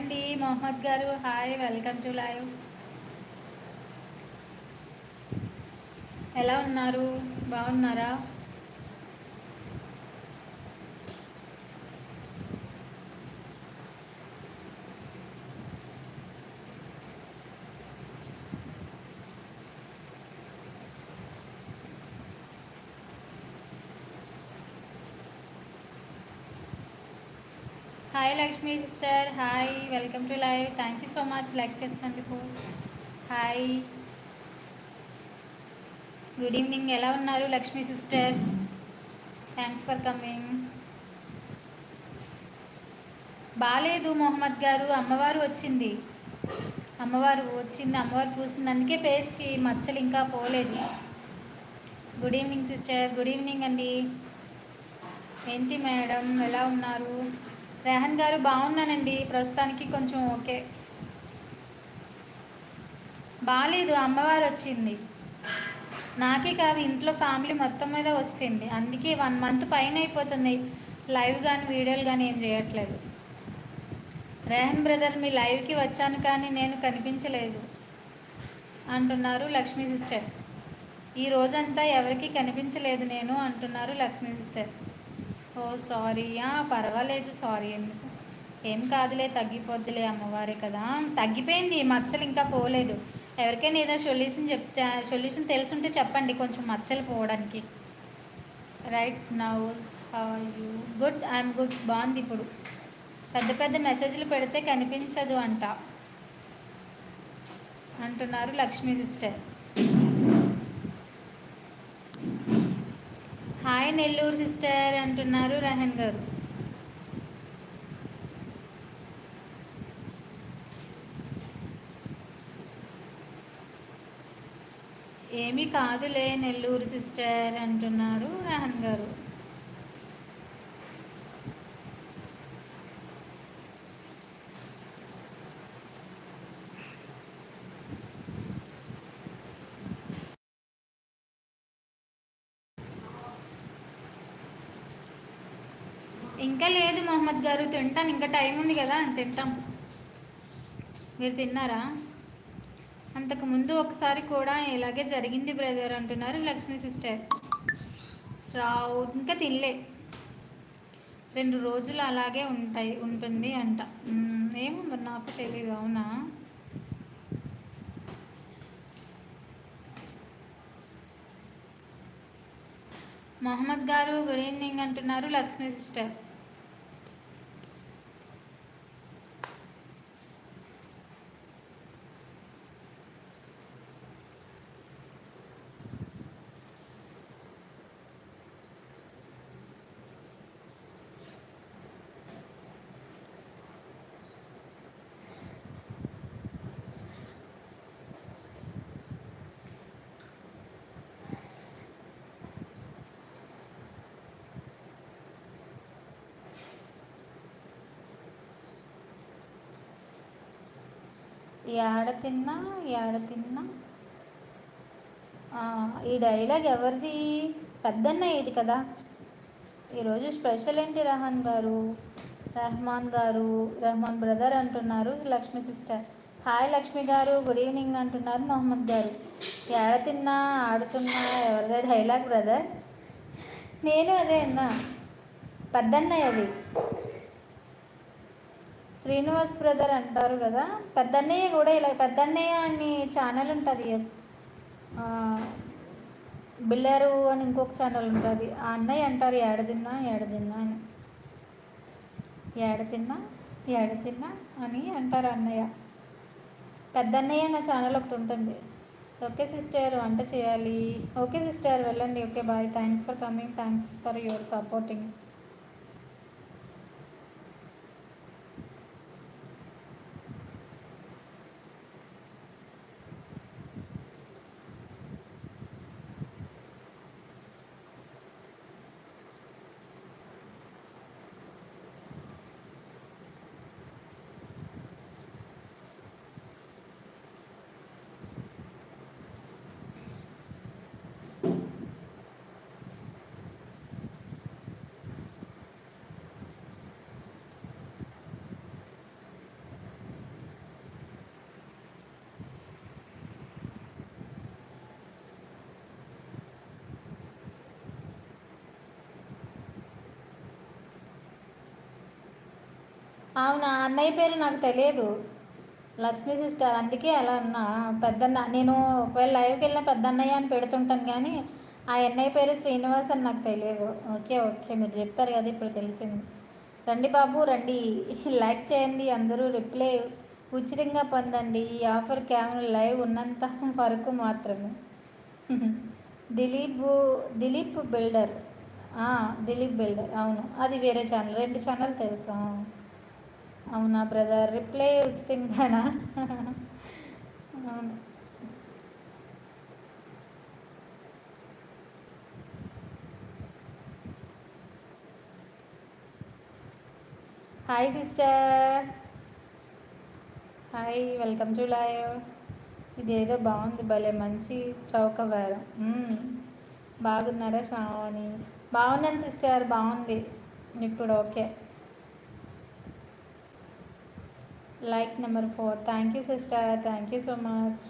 అండి మొహమ్మద్ గారు. Hi welcome to live. ఎలా ఉన్నారు? బాగున్నారా? Hi Lakshmi sister hi welcome to live thank you so much like చేసినందుకు హాయ్ గుడ్ ఈవినింగ్ ఎలా ఉన్నారు Lakshmi sister thanks for coming బాగాలేదు మొహమ్మద్ గారు. అమ్మవారు వచ్చింది. అమ్మవారు వచ్చింది. అమ్మవారు పూసింది. అందుకే ఫేస్కి మచ్చలు ఇంకా పోలేదు. Good evening sister good evening అండి. ఏంటి మేడం? ఎలా ఉన్నారు? రెహన్ గారు బాగున్నానండి. ప్రస్తుతానికి కొంచెం ఓకే. బాగాలేదు అమ్మవారు వచ్చింది. నాకే కాదు ఇంట్లో ఫ్యామిలీ మొత్తం మీద వస్తుంది. అందుకే వన్ మంత్ పైన అయిపోతుంది. లైవ్ కానీ వీడియోలు కానీ ఏం చేయట్లేదు. రెహన్ బ్రదర్ మీ లైవ్కి వచ్చాను కానీ నేను కనిపించలేదు. అంటున్నారు లక్ష్మీ సిస్టర్. ఈ రోజంతా ఎవరికి కనిపించలేదు నేను అంటున్నారు లక్ష్మీ సిస్టర్. Oh sorry. పర్వాలేదు సారీ. ఎందుకు? ఏం కాదులే తగ్గిపోద్దిలే అమ్మవారే కదా. తగ్గిపోయింది మచ్చలు ఇంకా పోలేదు. ఎవరికైనా ఏదో సొల్యూషన్ చెప్తే సొల్యూషన్ తెలుసుంటే చెప్పండి కొంచెం మచ్చలు పోవడానికి. Right now you? Good I'm good. బాగుంది ఇప్పుడు. పెద్ద పెద్ద మెసేజ్లు పెడితే కనిపించదు అంట. అంటున్నారు Lakshmi sister. Hi Nellore sister అంటున్నారు రహన్ గారు. ఏమీ కాదులే నెల్లూరు సిస్టర్ అంటున్నారు రహన్ గారు. ఇంకా లేదు మొహమ్మద్ గారు తింటాను ఇంకా టైం ఉంది కదా తింటాం. మీరు తిన్నారా? అంతకుముందు ఒకసారి కూడా ఇలాగే జరిగింది బ్రదర్ అంటున్నారు లక్ష్మీ సిస్టర్. స్రావ్ ఇంకా తినలే. రెండు రోజులు అలాగే ఉంటాయి ఉంటుంది అంట. ఏమో మరి నాకు తెలియదు అవునా? మొహమ్మద్ గారు గుడ్ ఈవినింగ్ అంటున్నారు లక్ష్మీ సిస్టర్. ఏడ తిన్నా ఏడ తిన్నా? ఈ డైలాగ్ ఎవరిది? పెద్దన్న ఇది కదా ఈరోజు స్పెషల్ ఏంటి రహన్ గారు? రెహమాన్ గారు రెహమాన్ బ్రదర్ అంటున్నారు లక్ష్మి సిస్టర్. హాయ్ లక్ష్మి గారు గుడ్ ఈవినింగ్ అంటున్నారు మొహమ్మద్ గారు. ఏడ తిన్నా ఆడుతున్నా ఎవరిదే డైలాగ్ బ్రదర్? నేను అదే అన్నా. పెద్దన్నయ్య అది శ్రీనివాస్ బ్రదర్ అంటారు కదా. పెద్దన్నయ్య కూడా ఇలా పెద్దన్నయ్య అని ఛానల్ ఉంటుంది. బిల్లరు అని ఇంకొక ఛానల్ ఉంటుంది. ఆ అన్నయ్య అంటారు ఏడదిన్నా ఏడదిన్నా అని. ఏడతిన్నా ఏడతిన్నా అని అంటారు అన్నయ్య. పెద్దన్నయ్య నా ఛానల్ ఒకటి ఉంటుంది. ఓకే సిస్టర్ వంట చేయాలి. ఓకే సిస్టర్ వెళ్ళండి. Okay bye. Thanks for coming. Thanks for your supporting. అవునా? అన్నయ్య పేరు నాకు తెలియదు. లక్ష్మీ సిస్టర్ అందుకే అలా అన్నా. పెద్దన్న నేను ఒకవేళ లైవ్కి వెళ్ళిన పెద్దన్నయ్య అని పెడుతుంటాను కానీ ఆ అన్నయ్య పేరు శ్రీనివాస్ అని నాకు తెలియదు. ఓకే ఓకే మీరు చెప్పారు కదా ఇప్పుడు తెలిసింది. రండి బాబు రండి. లైక్ చేయండి అందరూ రిప్లై ఉచితంగా పొందండి. ఈ ఆఫర్ కేవలం లైవ్ ఉన్నంత వరకు మాత్రమే. దిలీప్ దిలీప్ బిల్డర్. దిలీప్ బిల్డర్ అవును. అది వేరే ఛానల్ రెండు ఛానల్ తెలుసు? అవునా బ్రదర్? రిప్లై ఉచితంగానా అవును. Hi sister. Hi welcome to live. ఇదేదో బాగుంది భలే మంచి చౌకవారం బాగున్నారా శ్రావణి బాగున్నాను సిస్టర్ బాగుంది. ఇప్పుడు okay. Like number four. Thank you sister thank you so much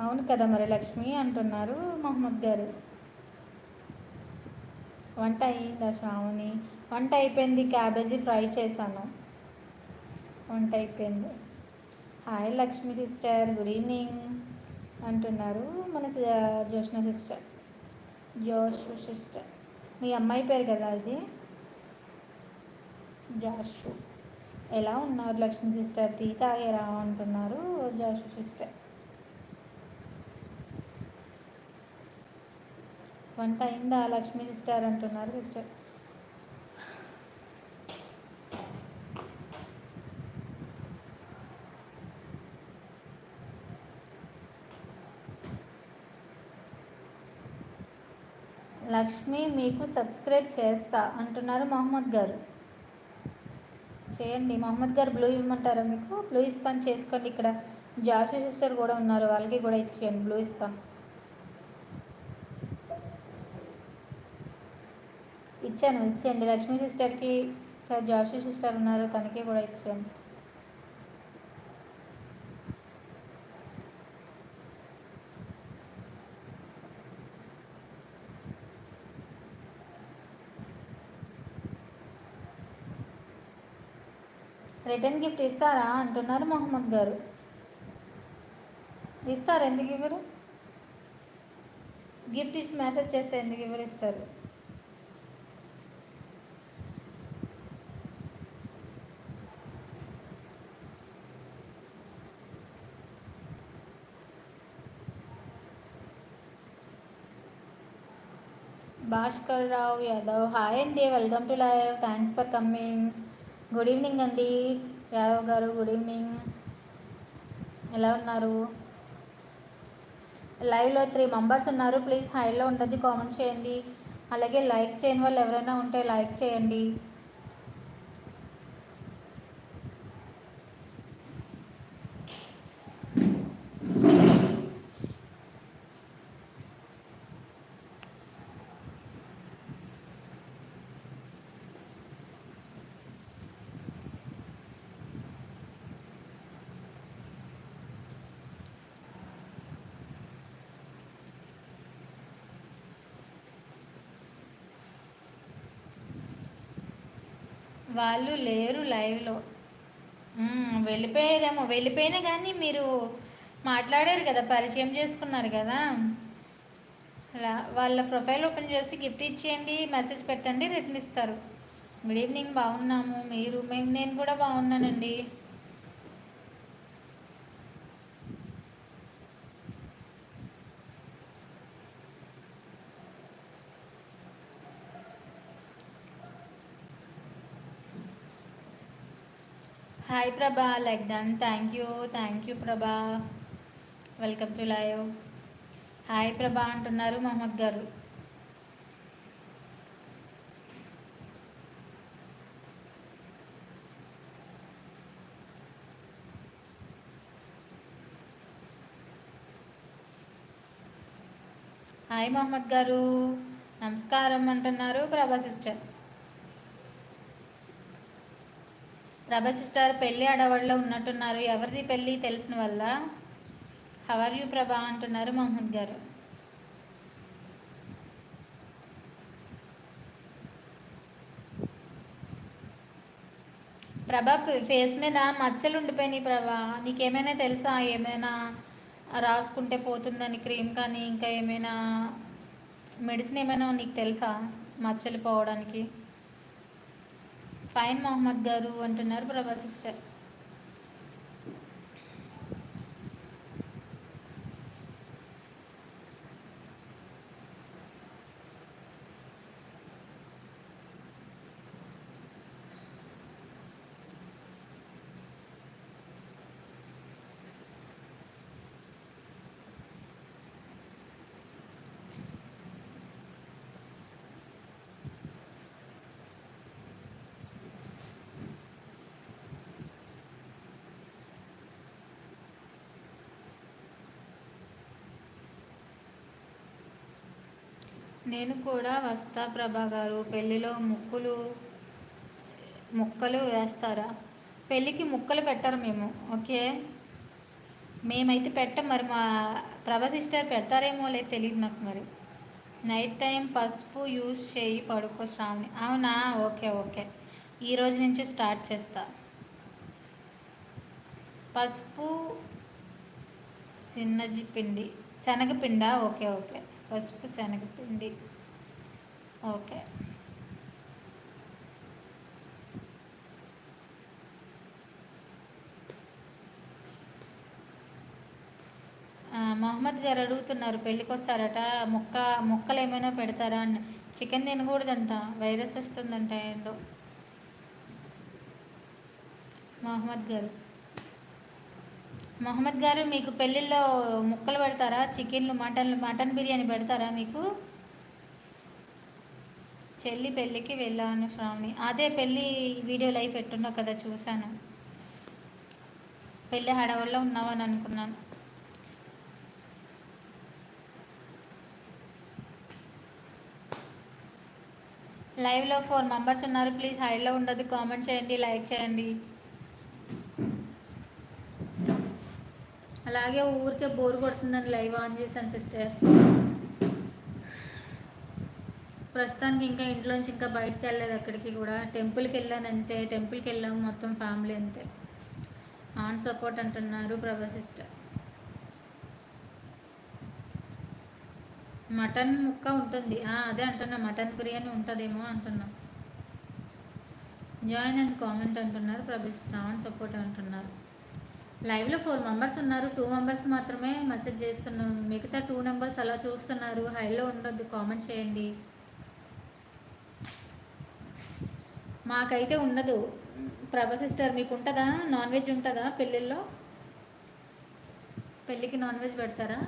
అవును కదా మరి లక్ష్మి అంటున్నారు మహమ్మద్ గారు. వంట అయ్యిందా శ్రావణి? వంట అయిపోయింది క్యాబేజీ ఫ్రై చేశాను. వంట అయిపోయింది. Hi Lakshmi sister good evening అంటున్నారు మన జోష్న సిస్టర్ జోష్ సిస్టర్ మీ అమ్మాయి పేరు కదా అది? జాషు ఎలా ఉన్నారు లక్ష్మి సిస్టర్? టీ తాగేరా అంటున్నారు జాషు సిస్టర్? వంట అయిందా లక్ష్మి సిస్టర్ అంటున్నారు సిస్టర్. లక్ష్మి మీకు సబ్స్క్రైబ్ చేస్తా అంటున్నారు మహమ్మద్ గారు. చేయండి మహమ్మద్ గారు బ్లూ ఇవ్వమంటారా మీకు? బ్లూ ఇస్తాను చేసుకోండి ఇక్కడ. జాషు సిస్టర్ కూడా ఉన్నారు వాళ్ళకి కూడా ఇచ్చేయండి బ్లూ ఇస్తాను. ఇచ్చాను ఇచ్చేయండి. లక్ష్మీ సిస్టర్కి జాషు సిస్టర్ ఉన్నారు తనకి కూడా ఇచ్చేయండి. రిటర్న్ గిఫ్ట్ ఇస్తారా అంటున్నారు మొహమ్మద్ గారు. ఇస్తారు ఎందుకు ఇవ్వరు? గిఫ్ట్ ఇచ్చి మెసేజ్ చేస్తే ఎందుకు ఇవ్వరు ఇస్తారు. భాస్కర్ రావు యాదవ్ హాయ్ అండి welcome to live thanks for coming good evening అండి యాదవ్ గారు గుడ్ ఈవినింగ్ ఎలా ఉన్నారు? లైవ్లో త్రీ మెంబర్స్ ఉన్నారు. ప్లీజ్ హైలో ఉంటుంది కామెంట్ చేయండి. అలాగే లైక్ చేయని వాళ్ళు ఎవరైనా ఉంటే లైక్ చేయండి. వాళ్ళు లేరు లైవ్లో వెళ్ళిపోయారేమో. వెళ్ళిపోయినా కానీ మీరు మాట్లాడారు కదా పరిచయం చేసుకున్నారు కదా. అలా వాళ్ళ ప్రొఫైల్ ఓపెన్ చేసి గిఫ్ట్ ఇచ్చేయండి మెసేజ్ పెట్టండి రిటర్న్ ఇస్తారు. గుడ్ ఈవినింగ్ బాగున్నాము. మీరు మేము నేను కూడా బాగున్నానండి. Hi Prabha like done thank you thank you Prabha welcome to live hi Prabha అంటున్నారు మహమ్మద్ గారు. హాయ్ మహమ్మద్ గారు. నమస్కారం అంటున్నారు ప్రభా సిస్టర్ ప్రభా సిస్టర్ పెళ్ళి అడవాళ్ళలో ఉన్నట్టున్నారు. ఎవరిది పెళ్ళి తెలిసిన వల్ల హవర్ యూ ప్రభా? అంటున్నారు మహమ్మద్ గారు. ప్రభా ఫేస్ మీద మచ్చలు ఉండిపోయినాయి ప్రభా. నీకేమైనా తెలుసా? ఏమైనా రాసుకుంటే పోతుందని క్రీమ్ కానీ ఇంకా ఏమైనా మెడిసిన్ ఏమైనా నీకు తెలుసా? మచ్చలు పోవడానికి? ఫైన్ మొహమ్మద్ గారు అంటున్నారు ప్రభా సిస్టర్. నేను కూడా వస్తా ప్రభా గారు. పెళ్ళిలో ముక్కులు ముక్కలు వేస్తారా? పెళ్ళికి ముక్కలు పెట్టరు మేము ఓకే? మేమైతే పెట్టం మరి మా ప్రభా సిస్టర్ పెడతారేమో లేదు తెలియదు నాకు మరి. నైట్ టైం పసుపు యూజ్ చేయి పడుకో శ్రావణి. అవునా? Okay okay. ఈ రోజు నుంచి స్టార్ట్ చేస్తా. పసుపు సిన్నజి పిండి శనగపిండా? Okay okay. పసుపు శనగపిండి. ఓకే. మహమ్మద్ గారు అడుగుతున్నారు పెళ్ళికి వస్తారట ముక్క ముక్కలు ఏమైనా పెడతారా అని. చికెన్ తినకూడదంట వైరస్ వస్తుందంట ఏందో. మహమ్మద్ గారు. మహమ్మద్ గారు మీకు పెళ్ళిళ్ళలో ముక్కలు పెడతారా? చికెన్లు మటన్లు మటన్ బిర్యానీ పెడతారా మీకు? చెల్లి పెళ్ళికి వెళ్ళాను శ్రావణి అదే పెళ్ళి వీడియోలు అయి పెట్టున్నావు కదా చూశాను. పెళ్ళి హడవల్లో ఉన్నావని అనుకున్నాను. లైవ్లో ఫోర్ మెంబర్స్ ఉన్నారు. ప్లీజ్ హైడ్లో ఉండదు. కామెంట్ చేయండి లైక్ చేయండి. అలాగే ఊరికే బోర్ కొడుతుందని లైవ్ ఆన్ చేశాను సిస్టర్. ప్రస్తుతానికి ఇంకా ఇంట్లోంచి ఇంకా బయటకు వెళ్ళలేదు అక్కడికి కూడా. టెంపుల్కి వెళ్ళాను అంతే. టెంపుల్కి వెళ్ళాము మొత్తం ఫ్యామిలీ అంతే. ఆన్ సపోర్ట్ అంటున్నారు ప్రభా సిస్టర్. మటన్ ముక్క ఉంటుంది. అదే అంటున్నా. మటన్ బిర్యానీ ఉంటుందేమో అంటున్నా. జాయిన్ అండ్ కామెంట్ అంటున్నారు ప్రభ సిస్టర్. ఆన్ సపోర్ట్ అంటున్నారు. లైవ్లో ఫోర్ మెంబర్స్ ఉన్నారు. టూ మెంబర్స్ మాత్రమే మెసేజ్ చేస్తున్నాం. మిగతా టూ నెంబర్స్ అలా చూస్తున్నారు. హైలో ఉండొద్దు. కామెంట్ చేయండి. మాకైతే ఉండదు. ప్రభ సిస్టర్ మీకు ఉంటుందా? నాన్ వెజ్ ఉంటుందా? పెళ్ళిళ్ళలో పెళ్ళికి నాన్ వెజ్ పెడతారా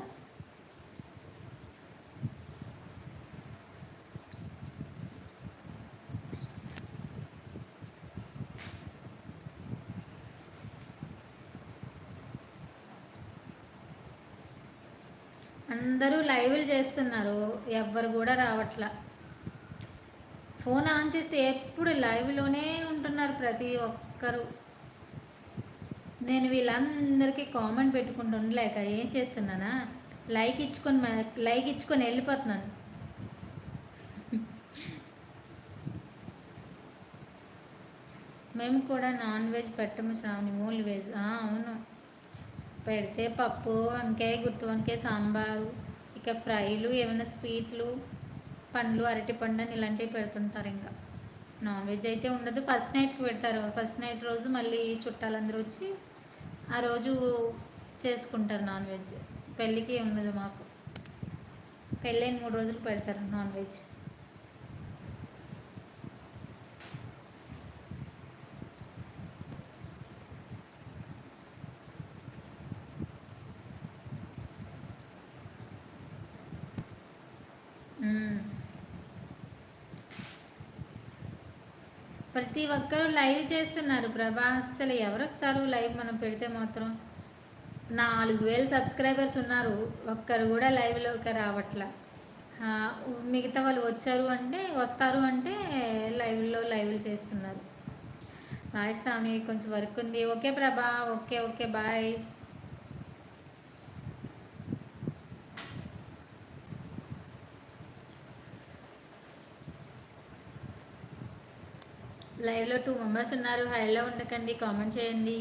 అందరూ లైవ్లు చేస్తున్నారు. ఎవ్వరు కూడా రావట్లా. ఫోన్ ఆన్ చేస్తే ఎప్పుడు లైవ్లోనే ఉంటున్నారు ప్రతి ఒక్కరు. నేను వీళ్ళందరికీ కామెంట్ పెట్టుకుంటూ ఉండలేక ఏం చేస్తున్నానా? లైక్ ఇచ్చుకొని లైక్ ఇచ్చుకొని వెళ్ళిపోతున్నాను. మేము కూడా నాన్ వెజ్ పెట్టము శ్రావణి ఓన్లీ వెజ్. అవును. పెడితే పప్పు వంకాయ గుత్తి వంకాయ సాంబారు. ఇంకా ఫ్రైలు ఏమైనా స్వీట్లు పండ్లు అరటిపండు అని ఇలాంటివి పెడుతుంటారు ఇంకా. నాన్ వెజ్ అయితే ఉండదు. ఫస్ట్ నైట్కి పెడతారు. ఫస్ట్ నైట్ రోజు మళ్ళీ చుట్టాలందరూ వచ్చి ఆ రోజు చేసుకుంటారు నాన్ వెజ్ పెళ్ళికి ఉండదు మాకు. పెళ్ళైన మూడు రోజులు పెడతారు నాన్ వెజ్ ప్రతి ఒక్కరు లైవ్ చేస్తున్నారు ప్రభా. అసలు ఎవరు వస్తారు లైవ్ మనం పెడితే మాత్రం? నాలుగు వేలు సబ్స్క్రైబర్స్ ఉన్నారు. ఒక్కరు కూడా లైవ్లోకి రావట్లా. మిగతా వాళ్ళు వచ్చారు అంటే వస్తారు అంటే లైవ్లో లైవ్లు చేస్తున్నారు. బాయ్ శ్రావణి కొంచెం వర్క్ ఉంది. Okay Prabha. Okay okay bye. లైవ్లో టూ మెంబర్స్ ఉన్నారు. హైలో ఉండకండి కామెంట్ చేయండి.